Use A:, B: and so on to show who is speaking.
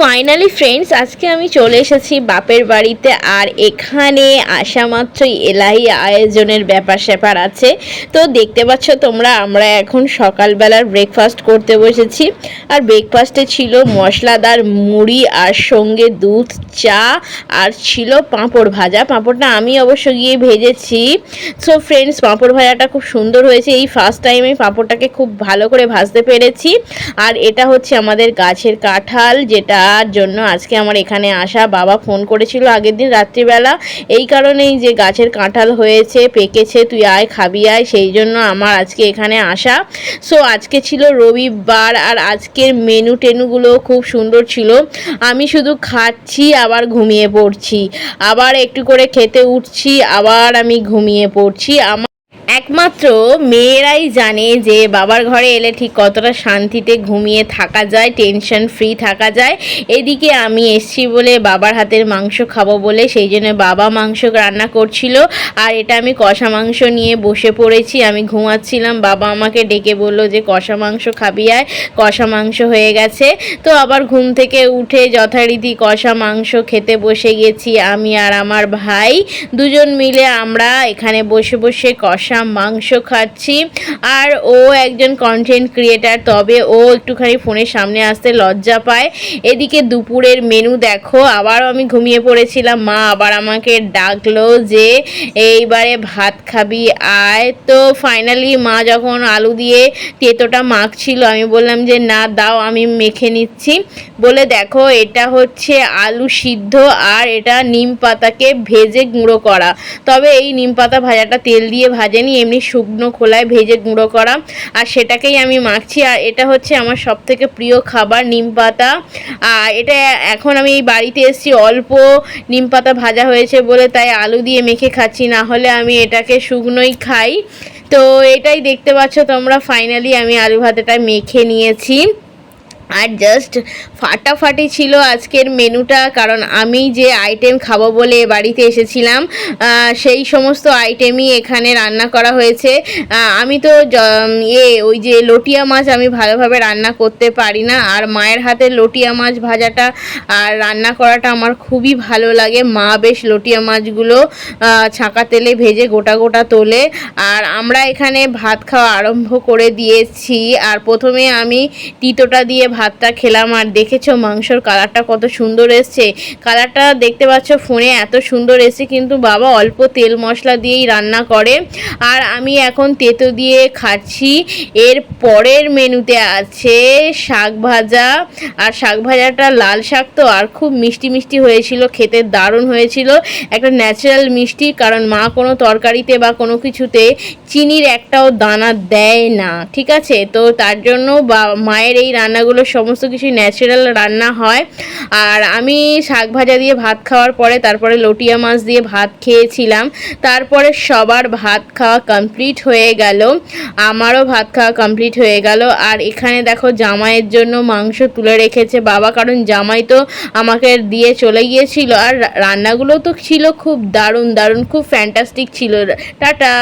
A: Finally friends আজকে আমি চলে এসেছি বাপের বাড়িতে, আর এখানে আসা মাত্রই এলাহি আয়োজনের ব্যাপার স্যাপার আছে। তো দেখতে পাচ্ছ তোমরা, আমরা এখন সকালবেলার ব্রেকফাস্ট করতে বসেছি। আর ব্রেকফাস্টে ছিল মশলাদার মুড়ি, আর সঙ্গে দুধ, চা, আর ছিল পাঁপড় ভাজা। পাঁপড়টা আমি অবশ্য গিয়ে ভেজেছি। সো ফ্রেন্ডস পাঁপড় ভাজাটা খুব সুন্দর হয়েছে। এই ফার্স্ট টাইমে পাঁপড়টাকে খুব ভালো করে ভাজতে পেরেছি। আর এটা হচ্ছে আমাদের গাছের কাঁঠাল যেটার জন্য আজকে আমার এখানে আসা বাবা ফোন করেছিল আগের দিন রাত্রিবেলা। এই কারণেই যে গাছের কাঁঠাল হয়েছে, পেকেছে, তুই আয়, খাবি, আয়, সেই জন্য আমার আজকে এখানে আসা। সো আজকে ছিল রবিবার আর আজকের মেনু টেনুগুলো খুব সুন্দর ছিল। আমি শুধু খাচ্ছি, আবার ঘুমিয়ে পড়ছি। আবার একটু করে খেতে উঠছি, আবার আমি ঘুমিয়ে পড়ছি। আমার একমাত্র মেয়েরাই জানে যে বাবার ঘরে এলে ঠিক কতটা শান্তিতে ঘুমিয়ে থাকা যায় টেনশন ফ্রি থাকা যায়। এদিকে আমি এসছি বলে বাবার হাতের মাংস খাব বলে, সেই জন্য বাবা মাংস রান্না করছিল। আর এটা আমি কষা মাংস নিয়ে বসে পড়েছি, আমি ঘুমাচ্ছিলাম। বাবা আমাকে ডেকে বলল যে, কষা মাংস খাবি আয়, কষা মাংস হয়ে গেছে। তো আবার ঘুম থেকে উঠে যথারীতি কষা মাংস খেতে বসে গেছি আমি আর আমার ভাই। দুজন মিলে আমরা এখানে বসে বসে কষা মাংস খাচ্ছি। আর ও একজন কন্টেন্ট ক্রিয়েটার তবে ও একটুখানি ফোনের সামনে আসতে লজ্জা পায়। এদিকে দুপুরের মেনু দেখো, আবারও আমি ঘুমিয়ে পড়েছিলাম। মা আবার আমাকে ডাকলো যে, এইবারে ভাত খাবি, আয়। তো ফাইনালি মা যখন আলু দিয়ে তেতোটা মাখছিল, আমি বললাম যে, না, দাও, আমি মেখে নিচ্ছি। বলে, দেখো, এটা হচ্ছে আলু সিদ্ধ আর এটা নিম পাতাকে ভেজে গুঁড়ো করা। তবে এই নিম পাতা ভাজাটা তেল দিয়ে ভাজেনি এমনি শুকনো খোলায় ভেজে গুঁড়ো করা। আর সেটাকেই আমি মাখছি। আর এটা হচ্ছে আমার সব থেকে প্রিয় খাবার, নিম পাতা। এটা এখন আমি এই বাড়িতে এসেছি, অল্প নিম পাতা ভাজা হয়েছে বলে তাই আলু দিয়ে মেখে খাচ্ছি। না হলে আমি এটাকে শুকনোই খাই। তো এটাই দেখতে পাচ্ছ তোমরা ফাইনালি আমি আলু ভাতাটা মেখে নিয়েছি। আর জাস্ট ফাটাফাটি ছিল আজকের মেনুটা, কারণ আমি যে আইটেম খাব বলে বাড়িতে এসেছিলাম সেই সমস্ত আইটেমই এখানে রান্না করা হয়েছে। আমি তো এ ওই যে লটিয়া মাছ আমি ভালোভাবে রান্না করতে পারি না, আর মায়ের হাতের লটিয়া মাছ ভাজাটা আর রান্না করাটা আমার খুবই ভালো লাগে। মা বেশ লটিয়া মাছগুলো ছাঁকা তেলে ভেজে গোটা গোটা তোলে, আর আমরা এখানে ভাত খাওয়া আরম্ভ করে দিয়েছি। আর প্রথমে আমি তিতোটা দিয়ে ভাতটা খেলাম আর দেখেছ মাংসর কালারটা কত সুন্দর এসছে। কালারটা দেখতে পাচ্ছ ফোনে এত সুন্দর এসছে, কিন্তু বাবা অল্প তেল মশলা দিয়েই রান্না করে। আর আমি এখন তেতো দিয়ে খাচ্ছি। এর পরের মেনুতে আছে শাক ভাজা। আর শাক ভাজাটা লাল শাক তো, আর খুব মিষ্টি মিষ্টি হয়েছিল, খেতে দারুণ হয়েছিল। একটা ন্যাচারাল মিষ্টি, কারণ মা কোনো তরকারিতে বা কোনো কিছুতে চিনির একটাও দানা দেয় না, ঠিক আছে? তো তার জন্য বা মায়ের এই রান্নাগুলো সমস্ত কিছু ন্যাচারাল রান্না হয়। আর আমি শাক ভাজা দিয়ে ভাত খাওয়ার পরে তারপরে লটিয়া মাছ দিয়ে ভাত খেয়েছিলাম। তারপরে সবার ভাত খাওয়া কমপ্লিট হয়ে গেল। আমারও ভাত খাওয়া কমপ্লিট হয়ে গেল। আর এখানে দেখো জামাইয়ের জন্য মাংস তুলে রেখেছে। বাবা, কারণ জামাই তো আমাকে দিয়ে চলে গিয়েছিল। আর রান্নাগুলো তো ছিল খুব দারুণ দারুণ, খুব ফ্যান্টাস্টিক ছিল। টাটা!